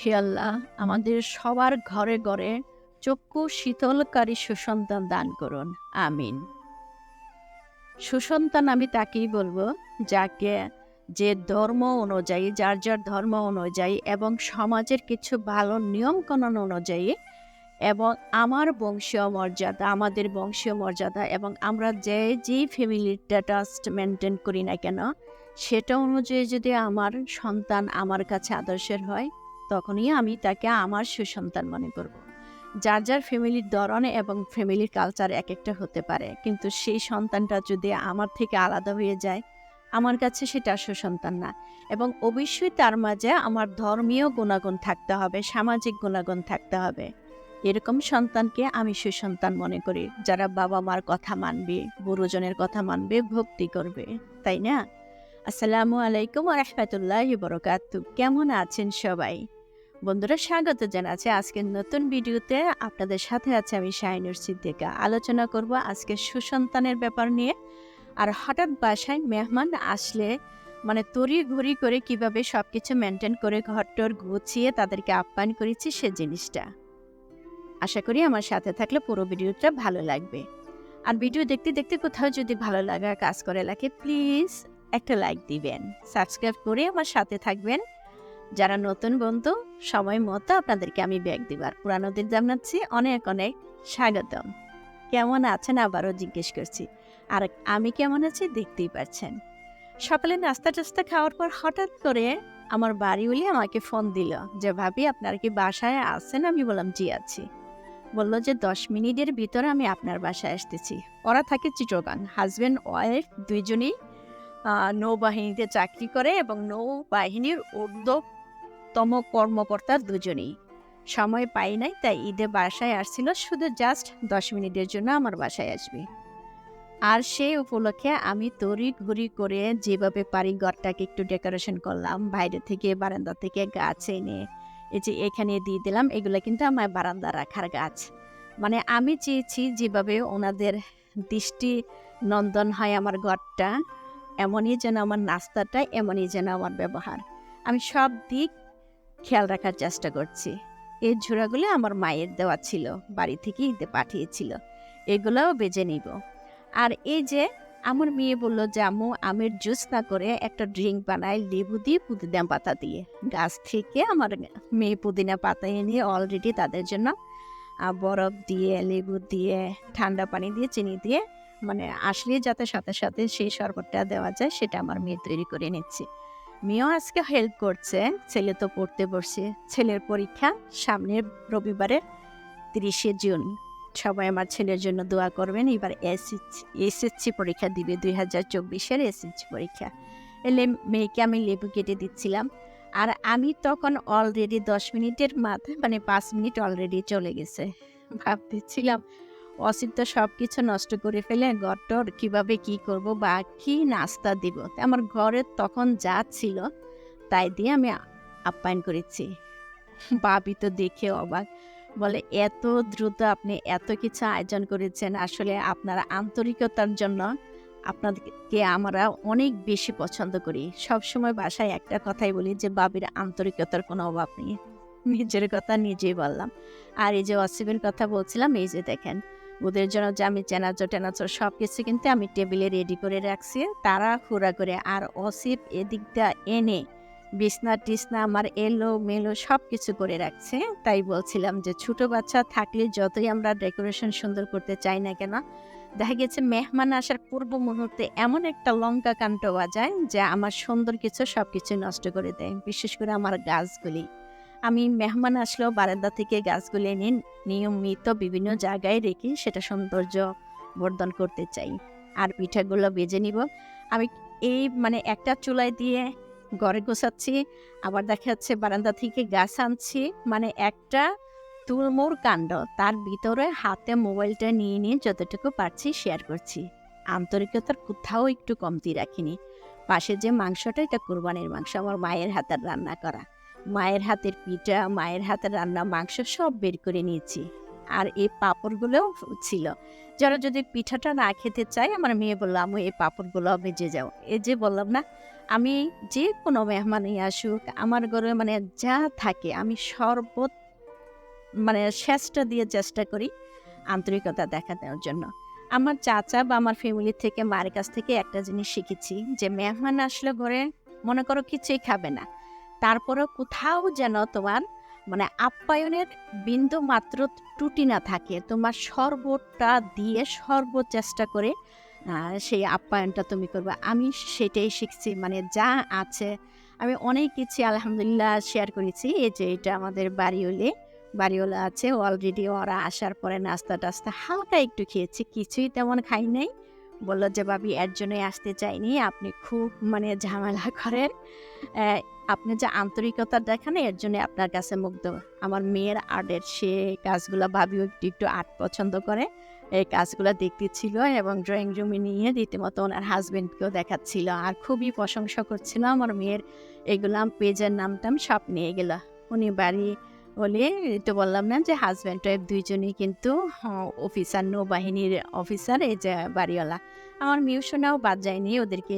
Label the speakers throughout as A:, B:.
A: হে আল্লাহ, আমাদের সবার ঘরে ঘরে চক্ষু শীতলকারী সুসন্তান দান করুন। আমিন। সুসন্তান আমি তাকেই বলব, যাকে যে ধর্ম অনুযায়ী, যার যার ধর্ম অনুযায়ী এবং সমাজের কিছু ভালো নিয়মকানুন অনুযায়ী এবং আমার বংশীয় মর্যাদা আমাদের বংশীয় মর্যাদা এবং আমরা যে যেই ফ্যামিলির স্ট্যাটাস মেনটেন করি না কেন সেটা অনুযায়ী যদি আমার সন্তান আমার কাছে আদর্শের হয়, তখনই আমি তাকে আমার সুসন্তান মনে করব। যার যার ফ্যামিলির ধরন এবং ফ্যামিলির কালচার এক একটা হতে পারে, কিন্তু সেই সন্তানটা যদি আমার থেকে আলাদা হয়ে যায়, আমার কাছে সেটা সুসন্তান না। এবং অবশ্যই তার মাঝে আমার ধর্মীয় গুণাগুণ থাকতে হবে, সামাজিক গুণাগুণ থাকতে হবে। এরকম সন্তানকে আমি সুসন্তান মনে করি, যারা বাবা মার কথা মানবে, গুরুজনের কথা মানবে, ভক্তি করবে, তাই না? আসসালামু আলাইকুম রহমতুল্লাহ বরকাত। কেমন আছেন সবাই? বন্ধুরা, স্বাগত জানাচ্ছি আজকের নতুন ভিডিওতে। আপনাদের সাথে আছে আমি শাহিনুর সিদ্দিকা। আলোচনা করব আজকে সুসন্তানের ব্যাপার নিয়ে। আর হঠাৎ বাসায় মেহমান আসলে মানে তড়ি ঘড়ি করে কীভাবে সব কিছু মেনটেন করে ঘরটর গুছিয়ে তাদেরকে আপ্যায়ন করেছি সে জিনিসটা। আশা করি আমার সাথে থাকলে পুরো ভিডিওটা ভালো লাগবে। আর ভিডিও দেখতে দেখতে কোথাও যদি ভালো লাগা কাজ করে লাগে, প্লিজ একটা লাইক দিবেন সাবস্ক্রাইব করে আমার সাথে থাকবেন। যারা নতুন বন্ধু, সময় মতো আপনাদেরকে আমি ব্যাগ দিবার পুরানোদের জানাচ্ছি, অনেক অনেক স্বাগতম। কেমন আছেন আবারও জিজ্ঞেস করছি, আর আমি কেমন আছি দেখতেই পাচ্ছেন। সকালে নাস্তা টাস্তা খাওয়ার পর হঠাৎ করে আমার বাড়ি বাড়িওয়ালি আমাকে ফোন দিল যে, ভাবি, আপনার কি বাসায় আছেন? আমি বললাম, জি আছি। বলল যে, দশ মিনিটের ভিতরে আমি আপনার বাসায় আসতেছি। ওরা থাকে চিটগান হাজব্যান্ড ওয়াইফ দুইজনই নৌবাহিনীতে চাকরি করে এবং নৌবাহিনীর ঊর্ধ্বতম কর্মকর্তা দুজনেই। সময় পাই নাই, তাই ঈদে বাসায় আসছিল, শুধু জাস্ট দশ মিনিটের জন্য আমার বাসায় আসবে। আর সেই উপলক্ষে আমি তড়ি ঘুরি করে যেভাবে পারি ঘরটাকে একটু ডেকোরেশন করলাম, বাইরে থেকে বারান্দা থেকে গাছ এনে, এই যে এখানে দিয়ে দিলাম, এগুলো কিন্তু আমার বারান্দা রাখার গাছ। মানে আমি চেয়েছি যেভাবে ওনাদের দৃষ্টি নন্দন হয় আমার ঘরটা এমনই যেন আমার নাস্তাটা, এমনই যেন আমার ব্যবহার। আমি সব দিক খেয়াল রাখার চেষ্টা করছি। এই ঝোড়াগুলো আমার মায়ের দেওয়া ছিল, বাড়ি থেকে ঈদে পাঠিয়েছিল। এগুলোও বেজে নিব। আর এই যে, আমার মেয়ে বলল যে, আম্মু, আমের জুস না করে একটা ড্রিঙ্ক বানাই লেবু দিয়ে পুদিনা পাতা দিয়ে। গাছ থেকে আমার মেয়ে পুদিনা পাতা এনে অলরেডি তাদের জন্য বরফ দিয়ে, লেবু দিয়ে, ঠান্ডা পানি দিয়ে, চিনি দিয়ে মানে আসলে যাতে সাথে সাথে সেই শরবতটা দেওয়া যায়, সেটা আমার মেয়ে তৈরি করে নিচ্ছে। মেয়েও আজকে হেল্প করছে, ছেলে তো পড়তে বসছে। ছেলের পরীক্ষা সামনের রবিবারের তিরিশে জুন। সবাই আমার ছেলের জন্য দোয়া করবেন, এবার এসএসসি এসএসসি পরীক্ষা দিবে, দুই হাজার চব্বিশের এসএসসি পরীক্ষা। এলে মেয়েকে আমি লেবু কেটে দিচ্ছিলাম। আর আমি তখন অলরেডি দশ মিনিটের মাথায় মানে পাঁচ মিনিট অলরেডি চলে গেছে। ভাবতেছিলাম অসিত তো সব কিছু নষ্ট করে ফেলে ঘরটর কীভাবে কি করব বা কি নাস্তা দিব? আমার ঘরে তখন যা ছিল তাই দিয়ে আমি আপ্যায়ন করেছি। বাবি তো দেখে অবাক। বলে, এত দ্রুত আপনি এত কিছু আয়োজন করেছেন, আসলে আপনার আন্তরিকতার জন্য আপনাদেরকে আমরা অনেক বেশি পছন্দ করি। সব সময় বাসায় একটা কথাই বলি যে বাবির আন্তরিকতার কোনো অভাব নেই। নিজের কথা নিজেই বললাম। আর এই যে অসিবের কথা বলছিলাম, এই যে দেখেন ওদের জন্য যে আমি চেনাচো টেনাচো সব কিছু কিন্তু আমি টেবিলে রেডি করে রাখছি। তারা হুড়া করে, আর অসিব এদিকটা এনে বিছনা টিসনা আমার এলো মেলো সব কিছু করে রাখছে। তাই বলছিলাম যে ছোট বাচ্চা থাকলে যতই আমরা ডেকোরেশন সুন্দর করতে চাই না কেন, দেখা গেছে মেহমান আসার পূর্ব মুহূর্তে এমন একটা লঙ্কা কাণ্ড বাজায় যে আমার সুন্দর কিছু সব কিছু নষ্ট করে দেয়, বিশেষ করে আমার গাছগুলি। আমি মেহমান আসলেও বারান্দা থেকে গাছগুলি এনে নিয়মিত বিভিন্ন জায়গায় রেখে সেটা সৌন্দর্য বর্ধন করতে চাই। আর পিঠাগুলো বেজে নিব। আমি এই মানে একটা চুলায় দিয়ে ঘরে গোছাচ্ছি, আবার দেখা যাচ্ছে বারান্দা থেকে গাছ আনছি। মানে একটা তুলমোর কাণ্ড। তার ভিতরে হাতে মোবাইলটা নিয়ে নিয়ে যতটুকু পারছি শেয়ার করছি। আন্তরিকতার কোথাও একটু কমতি রাখিনি। পাশে যে মাংসটা, এটা কোরবানির মাংস। আমার মায়ের হাতের রান্না করা। মায়ের হাতের পিঠা, মায়ের হাতের রান্না, মাংস সব বের করে নিয়েছি। আর এই পাঁপড়গুলোও ছিল। যারা যদি পিঠাটা না খেতে চায়, আমার মেয়ে বলল আমি এই পাঁপড়গুলো ভেজে যাও। এই যে বললাম না, আমি যে কোনো মেহমানই আসুক, আমার ঘরে মানে যা থাকে, আমি সর্বত মানে শেষটা দিয়ে চেষ্টা করি আন্তরিকতা দেখা দেওয়ার জন্য। আমার চাচা বা আমার ফ্যামিলি থেকে, মায়ের কাছ থেকে একটা জিনিস শিখেছি, যে মেহমান আসলে ঘরে মনে করো কিছুই খাবে না। তারপরেও কোথাও যেন তোমার মানে আপ্যায়নের বিন্দু মাত্র ত্রুটি না থাকে। তোমার সর্বটা দিয়ে সর্ব চেষ্টা করে সেই আপ্যায়নটা তুমি করবে। আমি সেটাই শিখছি মানে যা আছে। আমি অনেক কিছু আলহামদুলিল্লাহ শেয়ার করেছি, এই যে এটা আমাদের বাড়িওলে, বাড়িওলা আছে। অলরেডি ওরা আসার পরে নাস্তা টাস্তা হালকা একটু খেয়েছি, কিছুই তেমন খাই নাই। বলল যে, ভাবি, এর জন্যই আসতে চাইনি। আপনি খুব মানে ঝামেলা করেন। আপনি যে আন্তরিকতা দেখান এর জন্য আপনার কাছে মুগ্ধ। আমার মেয়ের আর্টের সে কাজগুলো ভাবিও একটু একটু আর্ট পছন্দ করে। এই কাজগুলো দেখতেছিল এবং ড্রয়িং রুমে নিয়ে রীতিমতো ওনার হাজবেন্ডকেও দেখাচ্ছিল। আর খুবই প্রশংসা করছিল আমার মেয়ের এগুলো পেজের নামটাম সব নিয়ে গেল। উনি বাড়ি বলে তো বললাম না যে হাজব্যান্ড ওয়াইফ দুইজনই কিন্তু হ্যাঁ, অফিসার নৌবাহিনীর অফিসার এই যে বাড়িওয়ালা। আমার মিউশনাও বাদ যায়নি। ওদেরকে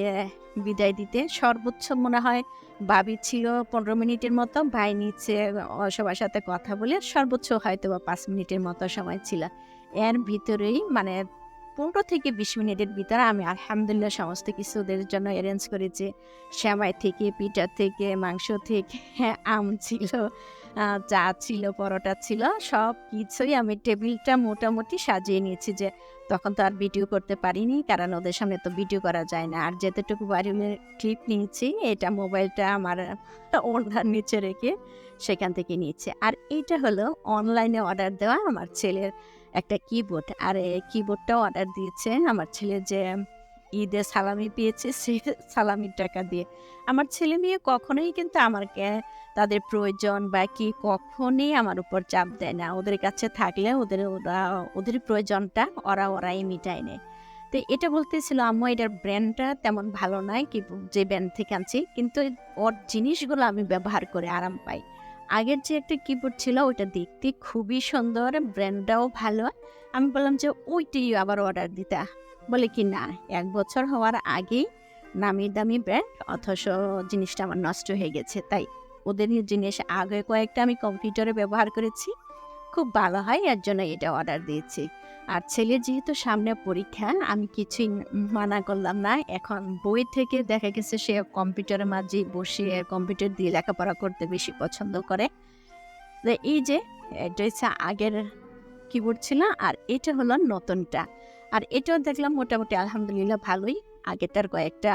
A: বিদায় দিতে সর্বোচ্চ মনে হয় বাবি ছিল পনেরো মিনিটের মতো, ভাই নিচে সবার সাথে কথা বলে সর্বোচ্চ হয়তো বা পাঁচ মিনিটের মতো সময় ছিল। এর ভিতরেই মানে পনেরো থেকে বিশ মিনিটের ভিতরে আমি আলহামদুলিল্লাহ সমস্ত কিছু ওদের জন্য অ্যারেঞ্জ করেছি। সেবাই থেকে, পিঠা থেকে, মাংস থেকে আম ছিল। চা ছিল, পরোটা ছিল সব কিছুই আমি টেবিলটা মোটামুটি সাজিয়ে নিয়েছি যে, তখন তো আর ভিডিও করতে পারিনি, কারণ ওদের সামনে তো ভিডিও করা যায় না। আর যেতটুকু বাড়ির ক্লিপ নিয়েছি, এটা মোবাইলটা আমার ওনার নিচে রেখে সেখান থেকে নিয়েছি। আর এইটা হলো অনলাইনে অর্ডার দেওয়া আমার ছেলের একটা কিবোর্ড আর এই কিবোর্ডটাও অর্ডার দিয়েছে আমার ছেলে যে ঈদে সালামি পেয়েছে সে সালামির টাকা দিয়ে। আমার ছেলে মেয়ে কখনোই কিন্তু আমাকে তাদের প্রয়োজন বা কি কখনই আমার উপর চাপ দেয় না। ওদের কাছে থাকলে ওদের ওরা, ওদের প্রয়োজনটা ওরা ওরাই মিটায় নেয়। তো এটা বলতেছিল, আম্মু, এটার ব্র্যান্ডটা তেমন ভালো নয় কি যে ব্র্যান্ড থেকে আনছি, কিন্তু ওর জিনিসগুলো আমি ব্যবহার করে আরাম পাই। আগের যে একটা কিবোর্ড ছিল ওটা দেখতে খুবই সুন্দর ব্র্যান্ডটাও ভালো। আমি বললাম যে, ওইটাই আবার অর্ডার দিতে। বলে কি, না, এক বছর হওয়ার আগেই নামি দামি ব্র্যান্ড অথচ জিনিসটা আমার নষ্ট হয়ে গেছে। তাই ওদের জিনিস আগে কয়েকটা আমি কম্পিউটারে ব্যবহার করেছি। খুব ভালো হয়, এর জন্য এটা অর্ডার দিয়েছি। আর ছেলে যেহেতু সামনে পরীক্ষা, আমি কিছুই মানা করলাম না। এখন বই থেকে দেখা গেছে সে কম্পিউটারের মাঝে বসে কম্পিউটার দিয়ে লেখাপড়া করতে বেশি পছন্দ করে। এই যে, এটা হচ্ছে আগের কিবোর্ড ছিল, আর এটা হলো নতুনটা। আর এটাও দেখলাম মোটামুটি আলহামদুলিল্লাহ ভালোই। আগেরটার কয়েকটা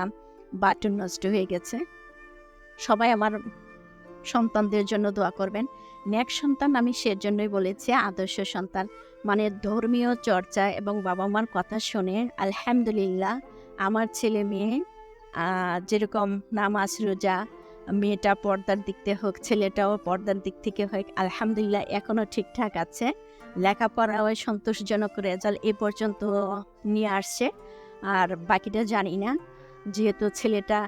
A: বাটন নষ্ট হয়ে গেছে। সবাই আমার সন্তানদের জন্য দোয়া করবেন। নেক্সট সন্তান আমি সেজন্যই বলেছি, আদর্শ সন্তান। মানে ধর্মীয় চর্চা এবং বাবা মার কথা শুনে আলহামদুলিল্লাহ আমার ছেলে মেয়ে যেরকম নামাজ, রোজা, মেয়েটা পর্দার দিক থেকে হোক, ছেলেটাও পর্দার দিক থেকে হোক, আলহামদুলিল্লাহ এখনও ঠিকঠাক আছে। লেখাপড়াও সন্তোষজনক রেজাল্ট এ পর্যন্ত নিয়ে আসছে। আর বাকিটা জানি না। যেহেতু ছেলেটা,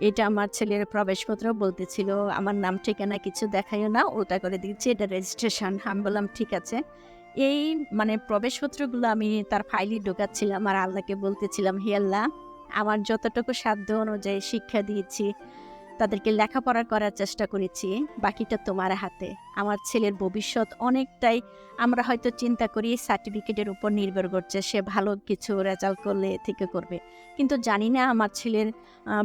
A: এটা আমার ছেলের প্রবেশপত্র বলতেছিল, আমার নাম, ঠিকানা কিছু দেখাইও না, ওটা করে দিচ্ছি, এটা রেজিস্ট্রেশন আমি বললাম, ঠিক আছে। এই মানে প্রবেশপত্রগুলো আমি তার ফাইলে ঢোকাচ্ছিলাম আর আল্লাহকে বলতেছিলাম, হে আল্লাহ, আমার যতটুকু সাধ্য অনুযায়ী শিক্ষা দিয়েছি তাদেরকে লেখাপড়া করার চেষ্টা করেছি, বাকিটা তোমার হাতে। আমার ছেলের ভবিষ্যৎ অনেকটাই আমরা হয়তো চিন্তা করি সার্টিফিকেটের উপর নির্ভর করছে, সে ভালো কিছু রেজাল্ট করলে থেকে করবে। কিন্তু জানি না আমার ছেলের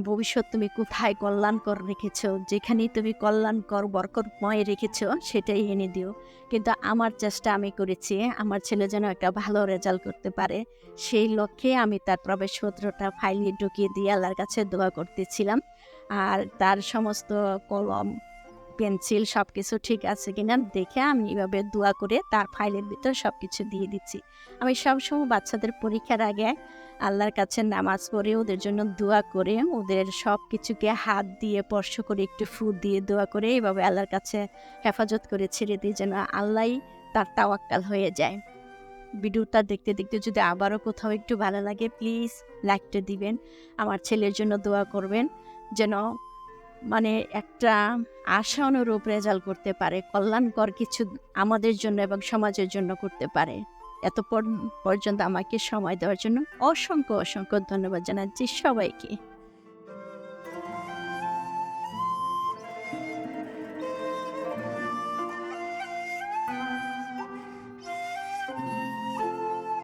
A: ভবিষ্যৎ তুমি কোথায় কল্যাণকর রেখেছো, যেখানেই তুমি কল্যাণকর বরকরময় রেখেছো, সেটাই এনে দিও। কিন্তু আমার চেষ্টা আমি করেছি, আমার ছেলে যেন একটা ভালো রেজাল্ট করতে পারে। সেই লক্ষ্যে আমি তার প্রবেশপত্রটা ফাইলে ঢুকিয়ে দিয়ে আল্লাহর কাছে দোয়া করতেছিলাম। আর তার সমস্ত কলম, পেন্সিল সব কিছু ঠিক আছে কিনা দেখে আমি এভাবে দোয়া করে তার ফাইলের ভিতর সব কিছু দিয়ে দিচ্ছি। আমি সবসময় বাচ্চাদের পরীক্ষার আগে আল্লাহর কাছে নামাজ পড়ে ওদের জন্য দোয়া করে, ওদের সব কিছুকে হাত দিয়ে স্পর্শ করে একটু ফু দিয়ে দোয়া করে এভাবে আল্লাহর কাছে হেফাজত করে ছেড়ে দিই যেন আল্লাহ তার তাওয়াক্কাল হয়ে যায়। ভিডিওটা দেখতে দেখতে যদি আবারও কোথাও একটু ভালো লাগে প্লিজ লাইকটা দিবেন। আমার ছেলের জন্য দোয়া করবেন যেন মানে একটা আশা অনুরূপ রেজাল্ট করতে পারে, কল্যাণকর কিছু আমাদের জন্য এবং সমাজের জন্য করতে পারে। এত পর- পর্যন্ত আমাকে সময় দেওয়ার জন্য অসংখ্য অসংখ্য ধন্যবাদ জানাচ্ছি সবাইকে।